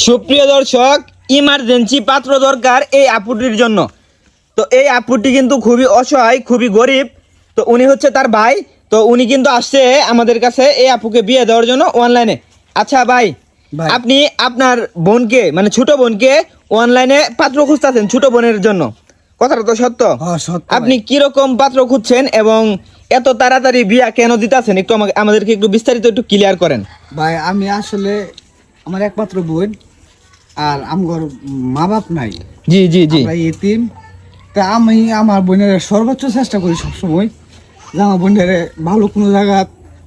সুপ্রিয় দর্শক ইমার্জেন্সি পাত্র দরকার এই আপুটির জন্য। তো এই আপুটি কিন্তু খুবই অসহায় খুবই গরিব। তো উনি হচ্ছে তার ভাই। তো উনি কিন্তু আসছে আমাদের কাছে এই আপুকে বিয়ে দেওয়ার জন্য অনলাইনে আচ্ছা ভাই। আপনি আপনার বোনকে মানে ছোট বোনকে অনলাইনে পাত্র খুঁজতেছেন ছোট বোনের জন্য। কথাটা তো সত্য। হ্যাঁ। আপনি কীরকম পাত্র খুঁজছেন এবং এত তাড়াতাড়ি বিয়া কেন দিতেছেন? একটু আমাকে আমাদেরকে একটু বিস্তারিত একটু ক্লিয়ার করেন। ভাই আমি আসলে আমার একমাত্র বোন। আর আমার মা বাপ নাই। জি জি জি। এতিম। তা আমি আমার বোনের সর্বোচ্চ চেষ্টা করি সবসময় যে আমার বোনের ভালো কোনো জায়গা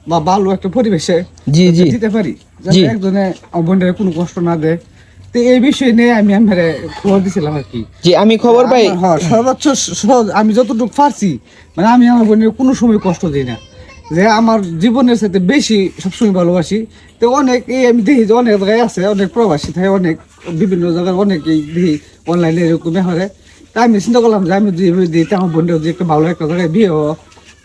বা ভালো একটা পরিবেশে জি জি। দিতে পারি। যাতে একজনে আমার বোনের কোনো কষ্ট না দেয়। তো এই বিষয় নিয়ে আমি আমার খবর দিছিলাম আর কি। জি আমি খবর পাই। হ্যাঁ সর্বোচ্চ আমি যতটুকু পারছি মানে আমি আমার বোনের কোনো সময় কষ্ট দিই না। যে আমার জীবনের সাথে বেশি সবসময় ভালোবাসি। তো অনেক এই আমি দেখি যে অনেক জায়গায় আছে, অনেক প্রবাসী থাকে, অনেক বিভিন্ন জায়গায় অনেকেই দেখি অনলাইনে এরকম হয় তা আমি চিন্তা করলাম যে আমি দিই আমার বোনের যদি একটা ভালো একটা জায়গায় বিয়ে হওয়া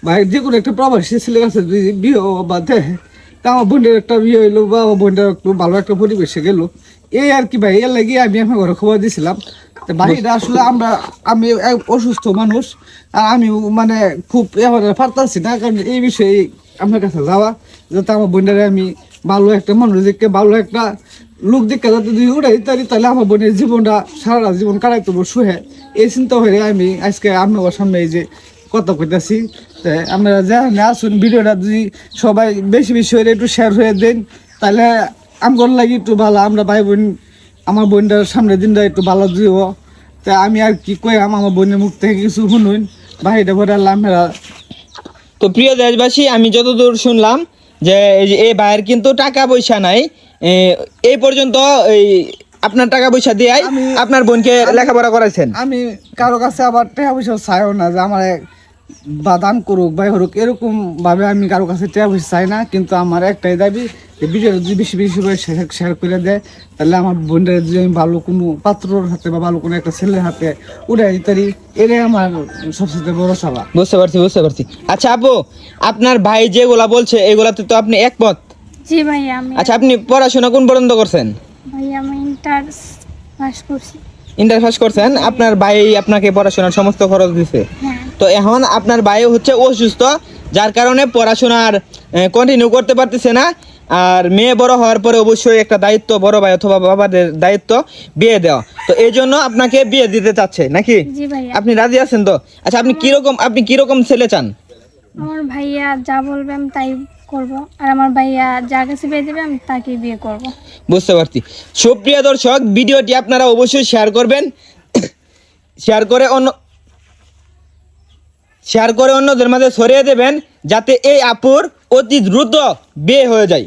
বা যে কোনো একটা প্রবাসী ছেলে কাছে যদি বিয়ে হওয়া বা দেখে তা আমার বোনের একটা বিয়ে হইল বা আমার বোনের একটু ভালো একটা পরিবেশে গেলো। এই আর কি ভাই, এর লাগে আমি আমার ঘরে খবর দিয়েছিলাম বাড়িটা আসলে আমরা, আমি অসুস্থ মানুষ, আর আমি মানে খুব এবারে পারতাছি না, কারণ এই বিষয়ে আমার কাছে যাওয়া, যাতে আমার বোনের আমি ভালো একটা মানুষ দেখে, ভালো একটা লোক দেখে যাতে যদি উড়াই তারি, তাহলে আমার বোনের জীবনটা সারা জীবন কাটাইতে শুয়ে এই চিন্তা হয়ে আমি আজকে আপনার সামনে এই যে কথা কইতাছি। তো আপনারা যেখানে আসুন ভিডিওটা যদি সবাই বেশি বেশি হয়ে একটু শেয়ার হয়ে দেন, তাহলে আমগর লাগি একটু ভালো, আমরা ভাই বোন আমার বোনটার সামনের দিনটা একটু ভালো দিব তা আমি আর কি কই আমার বোনের মুখ থেকে কিছু শুনুন। ভাইটা ভরে আল্লাহ তো প্রিয় দেশবাসী আমি যতদূর শুনলাম যে এই যে এই ভাইয়ের কিন্তু টাকা পয়সা নাই এই পর্যন্ত এই আপনার টাকা পয়সা দিয়ে আপনার বোনকে লেখাপড়া করাইছেন। আমি কারও কাছে আবার টাকা পয়সা চাইও না যে আমার বা দান করুক বা হরুক এরকম ভাবে আমি কারও কাছে টাকা পয়সা চাই না কিন্তু আমার একটাই দাবি যে ভিডিও যদি বেশি বেশি করে শেয়ার করে দেয় তাহলে আমার বোনের যদি আমি ভালো কোনো পাত্রর হাতে বা ভালো কোনো একটা ছেলের হাতে উড়াই তারি এটাই আমার সবচেয়ে বড় সভা বুঝতে পারছি বুঝতে পারছি। আচ্ছা আপু আপনার ভাই যেগুলা বলছে এগুলাতে তো আপনি একমত? জি ভাইয়া আমি আচ্ছা আপনি পড়াশোনা কোন পর্যন্ত করছেন? আমি ইন্টার পাস করছি। ইন্টার পাস করছেন? আপনার ভাই আপনাকে পড়াশোনার সমস্ত খরচ দিছে। হ্যাঁ। তো এখন আপনার ভাই হচ্ছে অসুস্থ যার কারণে পড়াশোনার কন্টিনিউ করতে পারতেছে না। আর মেয়ে বড় হওয়ার পরে অবশ্যই একটা দায়িত্ব বড় ভাই অথবা বাবাদের দায়িত্ব বিয়ে দেওয়া। তো এই জন্য আপনাকে বিয়ে দিতে চাচ্ছে নাকি? আপনি রাজি আছেন তো? আচ্ছা আপনি কীরকম আপনি কীরকম ছেলে চান? আমার ভাইয়া যা বলবে আমি তাই করব। আর আমার ভাইয়া যা কাছে বিয়ে দেবে আমি তাকে বিয়ে করব। বুঝতে পারছি। সুপ্রিয় দর্শক ভিডিওটি আপনারা অবশ্যই শেয়ার করবেন শেয়ার করে অন্য শেয়ার করে অন্যদের মাঝে ছড়িয়ে দেবেন যাতে এই আপুর অতি দ্রুত বিয়ে হয়ে যায়।